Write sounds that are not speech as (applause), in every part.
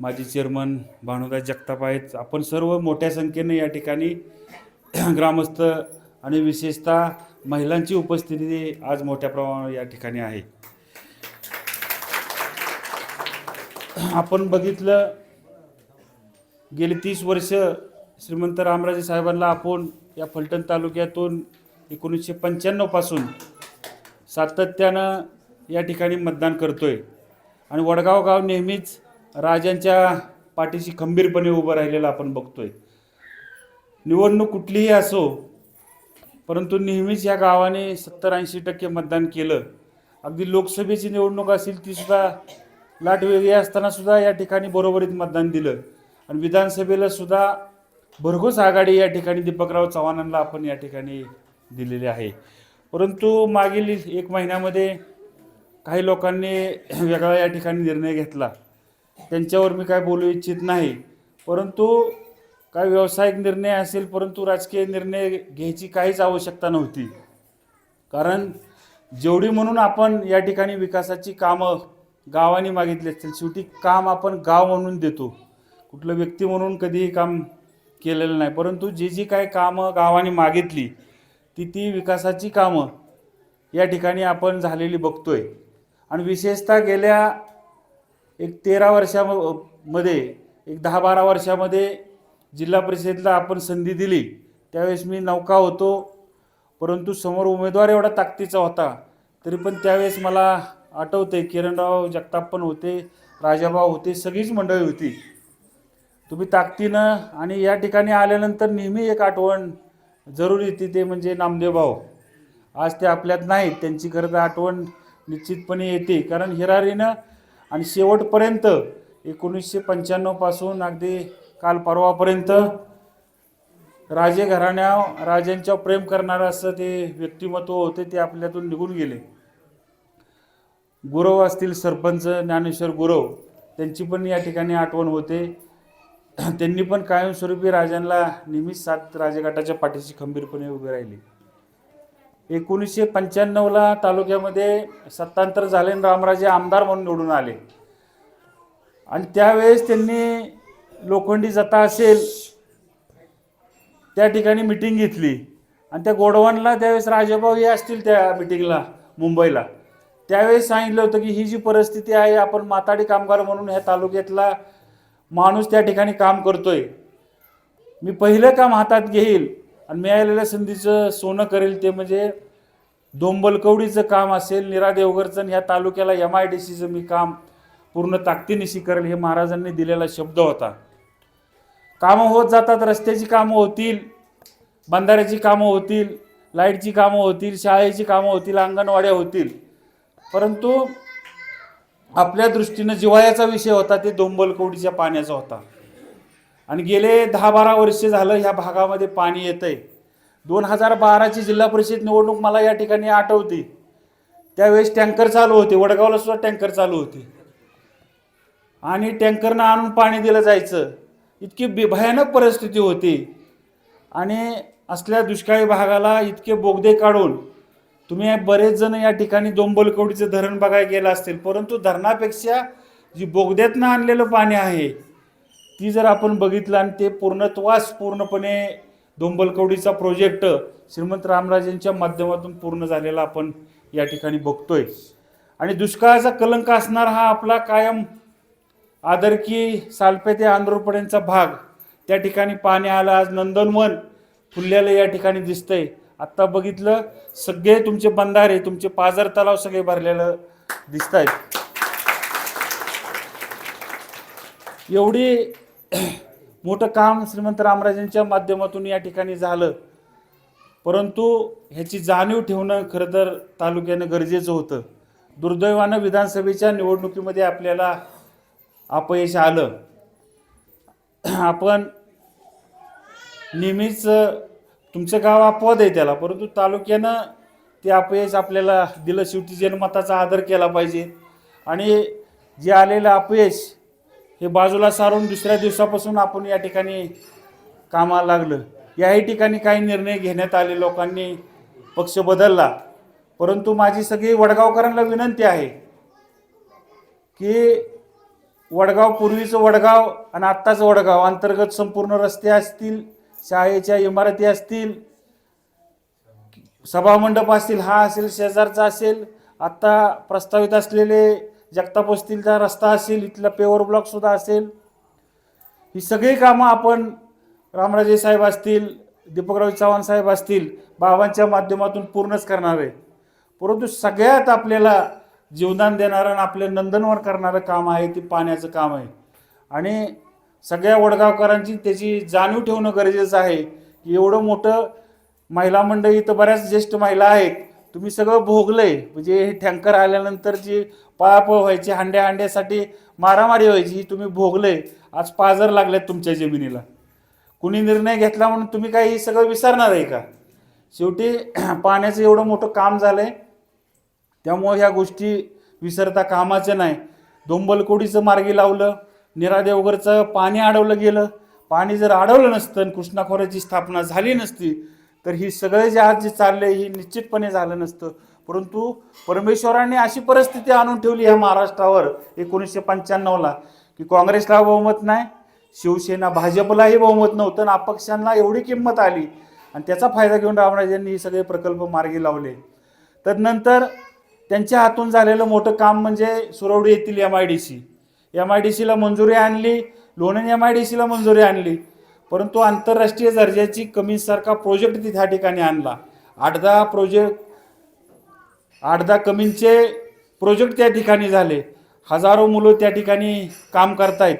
माजी चेअरमन भानुदास जगताप आहेत. आपण सर्व मोठ्या संख्येने या ठिकाणी (clears throat) ग्रामस्थ आणि विशेषतः महिलांची उपस्थिती आज मोठ्या प्रमाणावर या ठिकाणी आहे. (clears throat) आपण बघितलं गेली तीस वर्ष श्रीमंत रामराजे साहेबांना आपण या फलटण तालुक्यातून एकोणीसशे पंच्याण्णवपासून सातत्यानं या ठिकाणी मतदान करतो आहे आणि वडगाव गाव नेहमीच राजांच्या पाठीशी खंबीरपणे उभं राहिलेलं आपण बघतोय. निवडणूक कुठलीही असो परंतु नेहमीच या गावाने सत्तर ऐंशी टक्के मतदान केलं. अगदी लोकसभेची निवडणूक असेल ती सुद्धा लाट वेगळी असताना सुद्धा या ठिकाणी बरोबरीत मतदान दिलं. आणि विधानसभेला सुद्धा भरघोस आघाडी या ठिकाणी दीपकराव चव्हाणांना आपण या ठिकाणी दिलेली आहे. परंतु मागील एक महिन्यामध्ये काही लोकांनी (clears throat) वेगळा या ठिकाणी निर्णय घेतला. त्यांच्यावर मी काय बोलू इच्छित नाही. परंतु काय व्यावसायिक निर्णय असेल परंतु राजकीय निर्णय घ्यायची काहीच आवश्यकता नव्हती. कारण जेवढी म्हणून आपण या ठिकाणी विकासाची कामं गावाने मागितली असतील शेवटी काम आपण गाव म्हणून देतो. कुठलं व्यक्ती म्हणून कधीही काम केलेलं नाही. परंतु जी जी काय कामं गावाने मागितली ती ती विकासाची कामं या ठिकाणी आपण झालेली बघतोय. आणि विशेषतः गेल्या एक तेरा वर्षामध्ये एक दहा बारा वर्षामध्ये जिल्हा परिषदेला आपण संधी दिली. त्यावेळेस मी नौका होतो परंतु समोर उमेदवार एवढा ताकदीचा होता तरी पण त्यावेळेस मला आठवते किरणराव जगताप पण होते राजाभाऊ होते सगळीच मंडळी होती. तुम्ही ताकदीनं आणि या ठिकाणी आल्यानंतर नेहमी एक आठवण जरूर येते ते म्हणजे नामदेव भाऊ. आज ते आपल्यात नाहीत त्यांची खरं तर आठवण निश्चितपणे येते कारण हिरारीनं आणि शेवटपर्यंत एकोणीसशे पंच्याण्णवपासून अगदी काल परवापर्यंत राजे घराण्या राजांच्या प्रेम करणारं असं ते व्यक्तिमत्व होते ते आपल्यातून निघून गेले. गुरव असतील सरपंच ज्ञानेश्वर गुरव त्यांची पण या ठिकाणी आठवण होते. त्यांनी पण कायमस्वरूपी राजांना नेहमीच सात राजघाटाच्या पाठीशी खंबीरपणे उभे राहिले. एकोणीसशे पंच्याण्णवला तालुक्यामध्ये सत्तांतर झाले आणि रामराजे आमदार म्हणून निवडून आले. आणि त्यावेळेस त्यांनी लोखंडी जता असेल त्या ठिकाणी मिटिंग घेतली. आणि त्या गोडवानला त्यावेळेस राजेभाऊ हे असतील त्या मिटिंगला मुंबईला. त्यावेळेस सांगितलं होतं की ही जी परिस्थिती आहे आपण माताडी कामगार म्हणून ह्या तालुक्यातला माणूस त्या ठिकाणी काम करतोय. मी पहिलं काम हातात घेईल आणि मिळालेल्या संधीचं सोनं करेल ते म्हणजे दोंबलकवडीचं काम असेल निरा देवगरचं ह्या तालुक्याला एम आय डी सीचं मी काम पूर्ण ताकदीनिशी करेल हे महाराजांनी दिलेला शब्द होता. कामं होत जातात रस्त्याची कामं होतील बंधाऱ्याची कामं होतील लाईटची कामं होतील शाळेची कामं होतील अंगणवाड्या होतील. परंतु आपल्या दृष्टीनं जिवाळ्याचा विषय होता ते दोंबलकवडीच्या पाण्याचा होता. आणि गेले दहा बारा वर्ष झालं ह्या भागामध्ये पाणी येतं आहे दोन हजार बाराची जिल्हा परिषद निवडणूक मला या ठिकाणी आठवते. त्यावेळेस टँकर चालू होते. वडगावला सुद्धा टँकर चालू होते. आणि टँकरनं आणून पाणी दिलं जायचं. इतकी बि भयानक परिस्थिती होती. आणि असल्या दुष्काळी भागाला इतके बोगदे काढून तुम्ही बरेच जण या ठिकाणी दोंबलकवडीचं धरण बघायला गेलं असतील. परंतु धरणापेक्षा जी बोगद्यातनं आणलेलं पाणी आहे ती जर आपण बघितलं आणि ते पूर्णत्वास पूर्णपणे दोंबलकवडीचा प्रोजेक्ट श्रीमंत रामराजेंच्या माध्यमातून पूर्ण झालेला आपण या ठिकाणी बघतोय. आणि दुष्काळाचा कलंक असणार हा आपला कायम आदरकी सालपे ते आंध्रपर्यंतचा भाग. त्या ठिकाणी पाणी आलं आज नंदनवन फुललेलं या ठिकाणी दिसतंय. आत्ता बघितलं सगळे तुमचे बंधारे तुमचे पाझर तलाव सगळे भरलेलं दिसत आहेत एवढी (clears throat) मोठं काम श्रीमंत रामराजांच्या माध्यमातून या ठिकाणी झालं. परंतु ह्याची जाणीव ठेवणं खरं तर तालुक्यानं गरजेचं होतं. दुर्दैवानं विधानसभेच्या निवडणुकीमध्ये आपल्याला अपयश आलं. (clears throat) आपण नेहमीच तुमचं गाव अपवाद आहे त्याला परंतु तालुक्यानं ते अपयश आपल्याला दिलं. शेवटी जनमताचा आदर केला पाहिजे. आणि जे आलेलं अपयश हे बाजूला सारून दुसऱ्या दिवसापासून आपण या ठिकाणी कामाला लागलं. याही ठिकाणी काही निर्णय घेण्यात आले. लोकांनी पक्ष बदलला. परंतु माझी सगळी वडगावकरांना विनंती आहे की वडगाव पूर्वीचं वडगाव आणि आत्ताचं वडगाव अंतर्गत संपूर्ण रस्ते असतील शाळेच्या इमारती असतील सभामंडप असतील हा असेल शेजारचा असेल आत्ता प्रस्तावित असलेले जगताप वस्तीलचा रस्ता असेल इथला पेवर ब्लॉकसुद्धा असेल. ही सगळी कामं आपण रामराजे साहेब असतील दीपकराव चव्हाण साहेब असतील बाबांच्या माध्यमातून पूर्णच करणार आहे. परंतु सगळ्यात आपल्याला जीवदान देणारं आणि आपले नंदनवन करणारं काम आहे ते पाण्याचं काम आहे. आणि सगळ्या वडगावकरांची त्याची जाणीव ठेवणं गरजेचं आहे की एवढं मोठं महिला मंडळी इथं बऱ्याच ज्येष्ठ महिला आहेत. तुम्ही सगळं भोगलंय. म्हणजे हे टँकर आल्यानंतर जी पळापळ व्हायची हांड्या हांड्यासाठी मारामारी व्हायची ही तुम्ही भोगले. आज पाजर लागलेत तुमच्या जमिनीला. कुणी निर्णय घेतला म्हणून तुम्ही काही सगळं विसरणार आहे का? शेवटी (clears throat) पाण्याचं एवढं मोठं काम झालंय. त्यामुळे ह्या गोष्टी विसरता कामाचं नाही. दोंबलकोडीचं मार्गी लावलं निरादेवगरचं पाणी अडवलं गेलं. पाणी जर अडवलं नसतं आणि स्थापना झाली नसती तर ही सगळं जे आज जे चालले ही निश्चितपणे झालं नसतं. परंतु परमेश्वराने अशी परिस्थिती आणून ठेवली ह्या महाराष्ट्रावर एकोणीसशे पंच्याण्णवला की काँग्रेसला बहुमत नाही शिवसेना भाजपलाही बहुमत नव्हतं आणि अपक्षांना एवढी किंमत आली. आणि त्याचा फायदा घेऊन रामराजांनी हे सगळे प्रकल्प मार्गी लावले. तदनंतर त्यांच्या हातून झालेलं मोठं काम म्हणजे सुरवडी येथील M I D C M I D सीला मंजुरी आणली लोणन एम आय डी सीला मंजुरी आणली. परंतु आंतरराष्ट्रीय दर्जाची कमीसारखा प्रोजेक्ट ती त्या ठिकाणी आणला. आठ दहा प्रोजेक्ट आठ दहा कमींचे प्रोजेक्ट त्या ठिकाणी झाले. हजारो मुलं त्या ठिकाणी काम करतायत.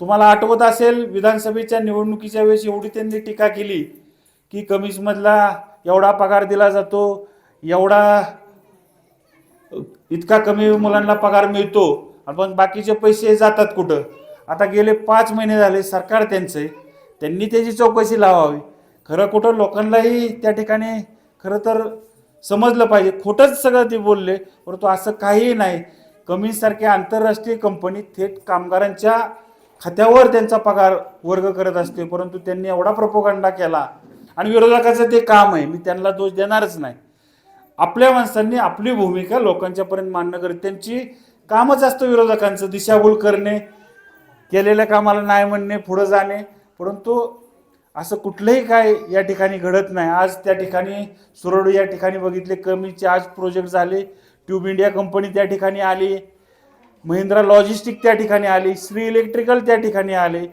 तुम्हाला आठवत असेल विधानसभेच्या निवडणुकीच्या वेळेस एवढी त्यांनी टीका केली की कमिशमधला एवढा पगार दिला जातो एवढा इतका कमी मुलांना पगार मिळतो आणि पण बाकीचे पैसे जातात कुठं? आता गेले पाच महिने झाले सरकार त्यांचं त्यांनी त्याची चौकशी लावावी. खरं कुठं लोकांनाही त्या ठिकाणी खरं तर समजलं पाहिजे. खोटंच सगळं ते बोलले परंतु असं काहीही नाही. कमीसारख्या आंतरराष्ट्रीय कंपनी थेट कामगारांच्या खात्यावर त्यांचा पगार वर्ग करत असते परंतु त्यांनी एवढा प्रपोगंडा केला. आणि विरोधकाचं ते काम आहे मी त्यांना दोष देणारच नाही. आपल्या माणसांनी आपली भूमिका लोकांच्यापर्यंत मांडणं करत त्यांची कामच असतं विरोधकांचं दिशाभूल करणे केलेल्या कामाला नाही म्हणणे पुढं जाणे परंतु असं कुठलंही काय या ठिकाणी घडत नाही. आज त्या ठिकाणी सुरड या ठिकाणी बघितले कमीचे आज प्रोजेक्ट झाले ट्यूब इंडिया कंपनी त्या ठिकाणी आली महिंद्रा लॉजिस्टिक त्या ठिकाणी आली श्री इलेक्ट्रिकल त्या ठिकाणी आले.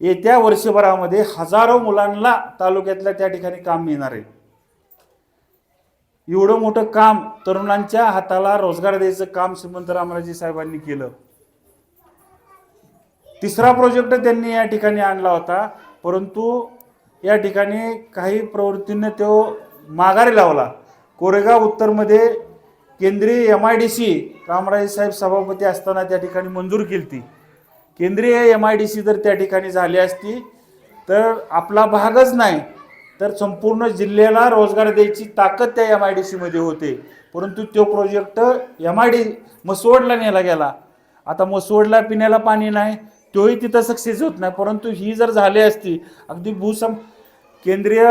येत्या वर्षभरामध्ये हजारो मुलांना तालुक्यातल्या त्या ठिकाणी काम मिळणार आहे. एवढं मोठं काम तरुणांच्या हाताला रोजगार द्यायचं काम श्रीमंत रामराजे साहेबांनी केलं. तिसरा प्रोजेक्ट त्यांनी या ठिकाणी आणला होता. परंतु या ठिकाणी काही प्रवृत्तींना तो माघारी लावला. कोरेगाव उत्तरमध्ये केंद्रीय M I D C Ramraje साहेब सभापती असताना त्या ठिकाणी मंजूर केली ती केंद्रीय एम आय डी सी जर त्या ठिकाणी झाली असती तर आपला भागच नाही तर संपूर्ण जिल्ह्याला रोजगार द्यायची ताकद त्या एम आय डी सीमध्ये होते. परंतु तो प्रोजेक्ट एम आय डी मसवडला नेला गेला. आता मसवडला पिण्याला पाणी नाही तोही तिथं सक्सेस होत नाही. परंतु ही जर झाली असती अगदी भूसम केंद्रीय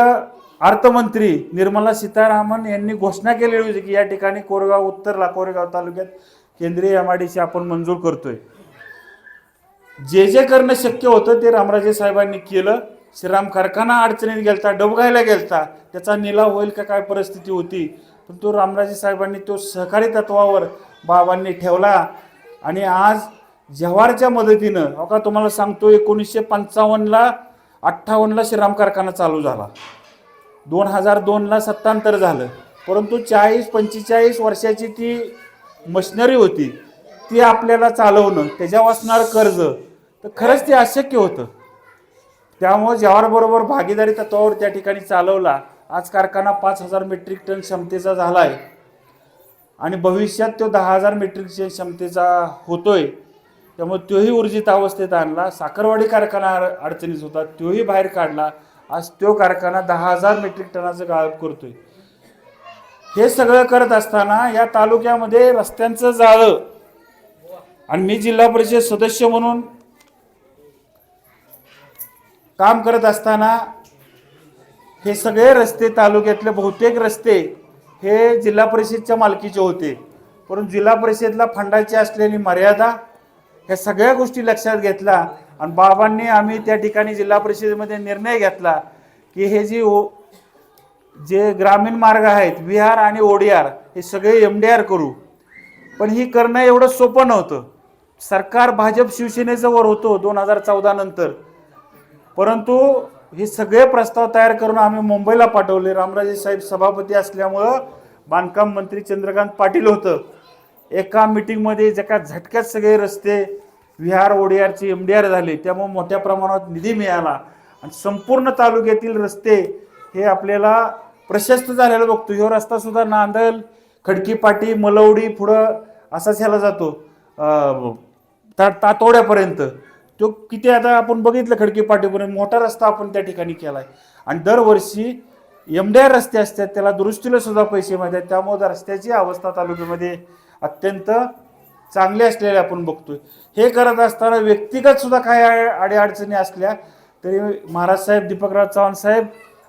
अर्थमंत्री निर्मला सीतारामन यांनी घोषणा केलेली होती की या ठिकाणी कोरेगाव उत्तरला कोरेगाव तालुक्यात केंद्रीय एम आय डी सी आपण मंजूर करतोय. जे जे करणं शक्य होतं ते रामराजे साहेबांनी केलं. श्रीराम कारखाना अडचणीत गेलता डबघायला गेलता. त्याचा निलाव होईल का काय परिस्थिती होती? पण तो रामराजे साहेबांनी तो सहकारी तत्वावर बाबांनी ठेवला. आणि आज जव्हारच्या मदतीनं हो का तुम्हाला सांगतो एकोणीसशे पंचावन्नला अठ्ठावन्नला श्रीराम कारखाना चालू झाला. दोन हजार दोनला सत्तांतर झालं. परंतु चाळीस पंचेचाळीस वर्षाची ती मशिनरी होती ती आपल्याला चालवणं त्याच्यावर असणारं कर्ज तर खरंच ते अशक्य होतं. त्यामुळे जव्हारबरोबर भागीदारी तत्वावर त्या ठिकाणी चालवला. आज कारखाना पाच हजार मेट्रिक टन क्षमतेचा झाला आहे आणि भविष्यात तो दहा हजार मेट्रिक टन क्षमतेचा होतोय. त्यामुळे तोही ऊर्जित अवस्थेत आणला. साखरवाडी कारखाना अडचणीत होता. तोही बाहेर काढला. आज तो कारखाना दहा हजार मेट्रिक टनाचं गाळप करतोय. हे सगळं करत असताना या तालुक्यामध्ये रस्त्यांचं जाळं आणि मी जिल्हा परिषद सदस्य म्हणून काम करत असताना हे सगळे रस्ते तालुक्यातले बहुतेक रस्ते हे जिल्हा परिषदच्या मालकीचे होते. परंतु जिल्हा परिषदला फंडाची असलेली मर्यादा ह्या सगळ्या गोष्टी लक्षात घेतल्या आणि बाबांनी आम्ही त्या ठिकाणी जिल्हा परिषदेमध्ये निर्णय घेतला की हे जी ओ जे ग्रामीण मार्ग आहेत विहार आणि ओडिआर हे सगळे एम डी आर करू. पण ही करणं एवढं सोपं नव्हतं. सरकार भाजप शिवसेनेचं वर होतो दोन हजार चौदा नंतर. परंतु हे सगळे प्रस्ताव तयार करून आम्ही मुंबईला पाठवले. रामराजे साहेब सभापती असल्यामुळं बांधकाम मंत्री चंद्रकांत पाटील होतं. एका मिटिंगमध्ये जका झटक्यात सगळे रस्ते विहार ओडीआरचे एम डी आर झाले त्यामुळे मोठ्या प्रमाणात निधी मिळाला. आणि संपूर्ण तालुक्यातील रस्ते हे आपल्याला प्रशस्त झालेला बघतो. ह्यो रस्ता सुद्धा नांदल खडकीपाटी मलवडी पुढं असाच ह्याला जातो. ता तातोड्यापर्यंत. तो किती आता आपण बघितलं खडकी पाटीपर्यंत मोठा रस्ता आपण त्या ठिकाणी केला आहे आणि दरवर्षी एमड्या रस्ते असतात त्याला दुरुस्तीला सुद्धा पैसे मिळतात. त्यामुळे रस्त्याची अवस्था तालुक्यामध्ये अत्यंत चांगले असलेले आपण बघतोय. हे करत असताना व्यक्तिगत सुद्धा काही अडीअडचणी असल्या तरी महाराज साहेब दीपकराव चव्हाण साहेब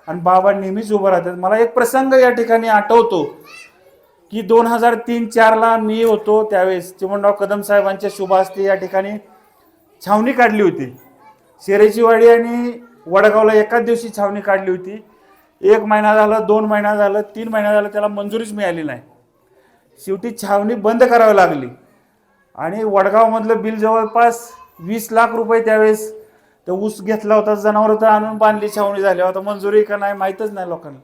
आणि बाबा नेहमीच उभं राहतात. मला एक प्रसंग या ठिकाणी आठवतो की दोन हजार तीन चारला मी होतो त्यावेळेस चिमणराव कदम साहेबांच्या शुभास्ते या ठिकाणी छावणी काढली होती. शेरेची वाडी आणि वडगावला एकाच दिवशी छावणी काढली होती. एक महिना झाला दोन महिना झालं तीन महिना झालं त्याला मंजुरीच मिळाली नाही. शेवटी छावणी बंद करावी लागली. आणि वडगावमधलं बिल जवळपास वीस लाख रुपये त्यावेळेस तर ऊस घेतला होता जनावर तर आणून बांधली छावणी झाली. आता मंजुरी का नाही माहीतच नाही लोकांना.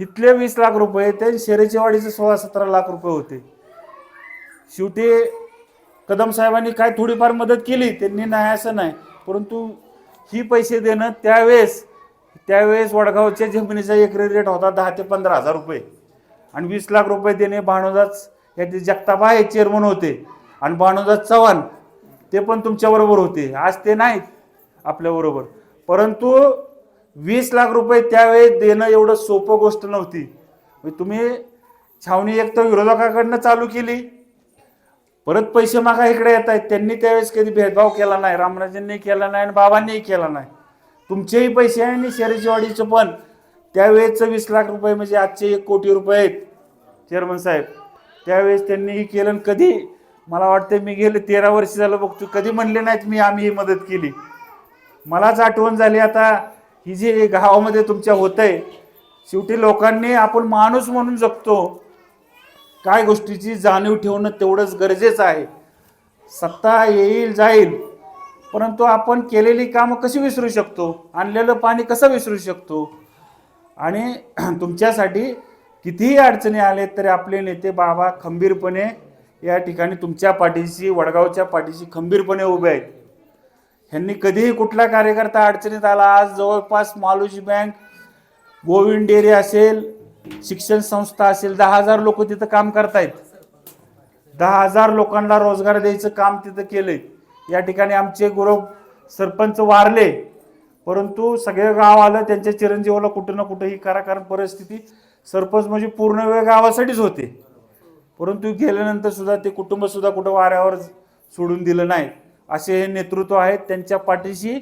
इथले वीस लाख रुपये ते शेरेच्या वाडीचे सोळा सतरा लाख रुपये होते. शेवटी कदम साहेबांनी काय थोडीफार मदत केली त्यांनी नाही असं नाही. परंतु ही पैसे देणं त्यावेळेस त्यावेळेस वडगावच्या जमिनीचा एकरी रेट होता दहा ते पंधरा हजार रुपये. आणि वीस लाख रुपये देणे भानुदास याचे जगताबा हे चेअरमन होते. आणि भानुदास चव्हाण ते पण तुमच्याबरोबर होते. आज ते नाहीत आपल्याबरोबर परंतु वीस लाख रुपये त्यावेळेस देणं एवढं सोपं गोष्ट नव्हती. म्हणजे तुम्ही छावणी एक तर विरोधकाकडनं चालू केली. परत पैसे मागा इकडे येत आहेत. त्यांनी त्यावेळेस कधी भेदभाव केला नाही. रामराजांनी केला नाही आणि बाबांनीही केला नाही. तुमचेही पैसे आहे आणि शेरेचीवाडीचं पण. त्यावेळेसचं वीस लाख रुपये म्हणजे आजचे एक कोटी रुपये आहेत चेअरमन साहेब. त्यावेळेस त्यांनीही केलं आणि कधी मला वाटतं मी गेले तेरा वर्ष झालं बघतो कधी म्हणले नाहीत मी आम्ही ही मदत केली. मलाच आठवण झाली आता ही जी गावामध्ये तुमच्या होतंय शेवटी लोकांनी आपण माणूस म्हणून जगतो. काय गोष्टीची जाणीव ठेवणं तेवढंच गरजेचं आहे. सत्ता येईल जाईल परंतु आपण केलेली कामं कशी विसरू शकतो? आणलेलं पाणी कसं विसरू शकतो? आणि (clears throat) तुमच्यासाठी कितीही अडचणी आले तरी आपले नेते बाबा खंबीरपणे या ठिकाणी तुमच्या पाठीशी वडगावच्या पाठीशी खंबीरपणे उभे आहेत. ह्यांनी कधीही कुठला कार्यकर्ता अडचणीत आला आज जवळपास मालुजी बँक गोविंद डेअरी असेल शिक्षण संस्था असेल दहा हजार लोक तिथं काम करतायत. दहा हजार लोकांना रोजगार द्यायचं काम तिथं केलंय. या ठिकाणी आमचे गुरव सरपंच वारले परंतु सगळे गाव आलं त्यांच्या चिरंजीवाला कुठं ना कुठं ही करा कारण परिस्थिती सरपंच म्हणजे पूर्ण वेळ गावासाठीच होते. परंतु गेल्यानंतर सुद्धा ते कुटुंब सुद्धा कुठं वाऱ्यावर सोडून दिलं नाही. असे हे नेतृत्व आहेत त्यांच्या पाठीशी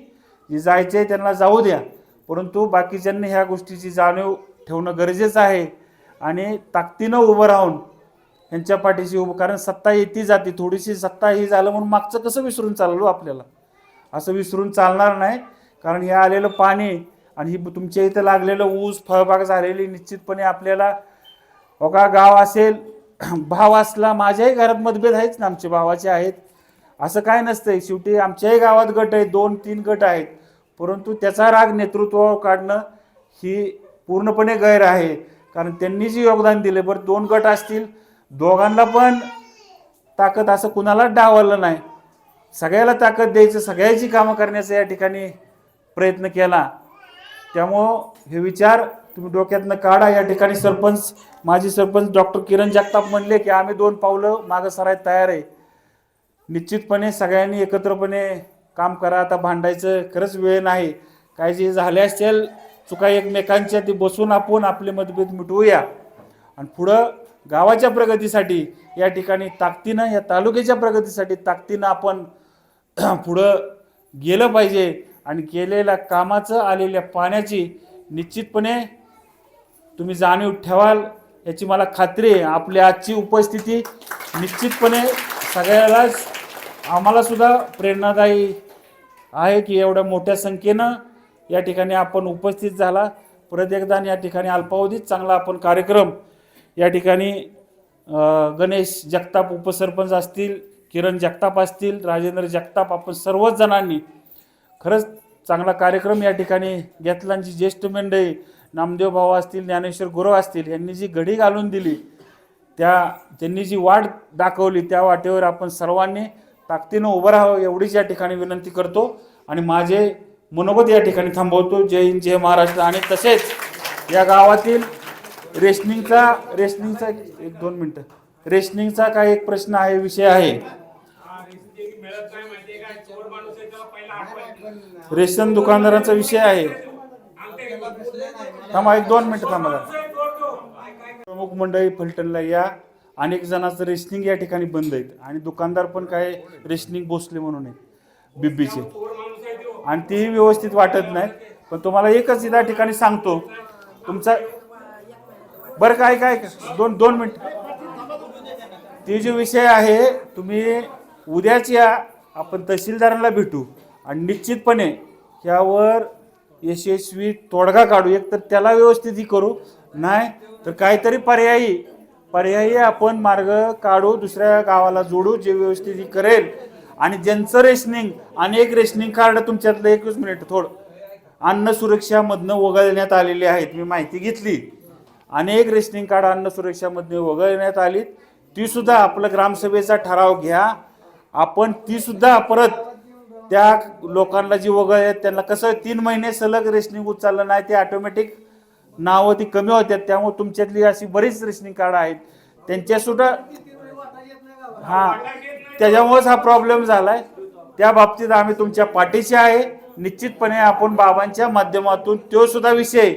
जे जायचे त्यांना जाऊ द्या. परंतु बाकीच्यांनी ह्या गोष्टीची जाणीव ठेवणं गरजेचं आहे आणि ताकदीनं उभं राहून यांच्या पाठीशी उभं कारण सत्ता येती जाते थोडीशी सत्ता ही झालं म्हणून मागचं कसं विसरून चाललो आपल्याला? असं विसरून चालणार नाही. कारण हे आलेलं पाणी आणि ही तुमच्या इथं लागलेलं ऊस फळबाग झालेली निश्चितपणे आपल्याला हो बघा गाव असेल (clears throat) भाव असला माझ्याही घरात मतभेद आहेच ना आमचे भावाचे आहेत. असं काय नसतंय शेवटी आमच्याही गावात गट आहेत दोन तीन गट आहेत. परंतु त्याचा राग नेतृत्वावर काढणं ही पूर्णपणे गैर आहे. कारण त्यांनी जे योगदान दिले बरं दोन गट असतील दोघांना पण ताकद असं कुणालाच डावललं नाही. सगळ्याला ताकद द्यायचं सगळ्याची कामं करण्याचं या ठिकाणी प्रयत्न केला. त्यामुळं हे विचार तुम्ही डोक्यातनं काढा. या ठिकाणी सरपंच माजी सरपंच डॉक्टर किरण जगताप म्हणले की आम्ही दोन पावलं मागं सरायला तयार आहे. निश्चितपणे सगळ्यांनी एकत्रपणे काम करा. आता भांडायचं खरंच वेळ नाही. काय जे झाले असेल चुका एकमेकांच्या ते बसून आपण आपले मतभेद मिटवूया. आणि पुढं गावाच्या प्रगतीसाठी या ठिकाणी ताकदीनं या तालुक्याच्या प्रगतीसाठी ताकदीनं आपण (clears throat) पुढं गेलं पाहिजे. आणि केलेल्या कामाचं आलेल्या पाण्याची निश्चितपणे तुम्ही जाणीव ठेवाल याची मला खात्री आहे. आपली आजची उपस्थिती निश्चितपणे सगळ्यालाच आम्हालासुद्धा प्रेरणादायी आहे की एवढ्या मोठ्या संख्येनं या ठिकाणी आपण उपस्थित झाला. परत एकदा या ठिकाणी अल्पावधीत चांगला आपण कार्यक्रम या ठिकाणी गणेश जगताप उपसरपंच असतील किरण जगताप असतील राजेंद्र जगताप आपण सर्वच जणांनी खरंच चांगला कार्यक्रम या ठिकाणी घेतला आणि जी ज्येष्ठ मंडळी नामदेव भाऊ असतील ज्ञानेश्वर गुरु असतील यांनी जी घडी घालून दिली त्या त्यांनी जी वाट दाखवली त्या वाटेवर आपण सर्वांनी ताकदीनं उभं राहावं एवढीच या ठिकाणी विनंती करतो आणि माझे मनोगत या ठिकाणी थांबवतो. जय हिंद जय महाराष्ट्र आणि तसेच या गावातील रेशनिंगचा रेशनिंगचा एक दोन मिनटं रेशनिंगचा काय एक प्रश्न आहे विषय आहे. रेशन दुकानदारांचा विषय आहे. थांबा एक दोन मिनिटं थांबा प्रमुख मंडळी फलटणला या. अनेक जणांचं रेशनिंग या ठिकाणी बंद आहेत. आणि दुकानदार पण काय रेशनिंग भोसले म्हणून आहेत. बिब्बीचे. आणि तेही व्यवस्थित वाटत नाहीत. पण तुम्हाला एकच या ठिकाणी सांगतो. तुमचा बरं काय काय दोन दोन मिनिट. ते जो विषय आहे तुम्ही उद्याच या. आपण तहसीलदारांना भेटू. आणि निश्चितपणे ह्यावर यशस्वी तोडगा काढू. एक तर त्याला व्यवस्थित ही करू. नाही तर काहीतरी पर्यायी पर्यायी आपण मार्ग काढू दुसऱ्या गावाला जोडू जे व्यवस्थित ही करेल. आणि ज्यांचं रेशनिंग आणि एक रेशनिंग कार्ड तुमच्यातलं एकवीस मिनिट थोडं. अन्न सुरक्षामधनं वगळण्यात आलेले आहेत मी माहिती घेतली. अनेक रेशनिंग कार्ड अन्न सुरक्षामध्ये वगळण्यात आली ती सुद्धा आपलं ग्रामसभेचा ठराव घ्या. आपण ती सुद्धा परत त्या लोकांना जी वगळ आहेत त्यांना कसं तीन महिने सलग रेशनिंग उचललं नाही ते ऑटोमॅटिक नावं ती कमी होत्यात. त्यामुळे तुमच्यातली अशी बरीच रेशनिंग कार्ड आहेत. त्यांच्या सुद्धा हा. त्याच्यामुळेच हा प्रॉब्लेम झालाय. त्या बाबतीत आम्ही तुमच्या पाठीशी आहे. निश्चितपणे आपण बाबांच्या माध्यमातून तो सुद्धा विषय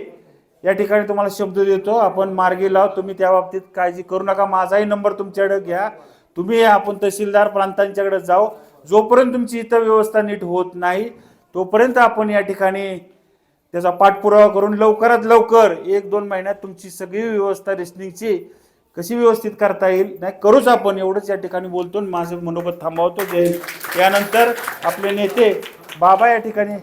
या ठिकाणी तुम्हाला शब्द देतो. आपण मार्गी लाव. तुम्ही त्या बाबतीत काळजी करू नका. माझाही नंबर तुमच्याकडे घ्या. तुम्ही आपण तहसीलदार प्रांतांच्याकडे जाऊ. जोपर्यंत तुमची इथं व्यवस्था नीट होत नाही तोपर्यंत आपण या ठिकाणी त्याचा पाठपुरावा करून लवकरात लवकर एक दोन महिन्यात तुमची सगळी व्यवस्था रेशनिंगची कशी व्यवस्थित करता येईल नाही करूच आपण. एवढंच या ठिकाणी बोलतो आणि माझं मनोगत थांबवतो. जय यानंतर आपले नेते बाबा या ठिकाणी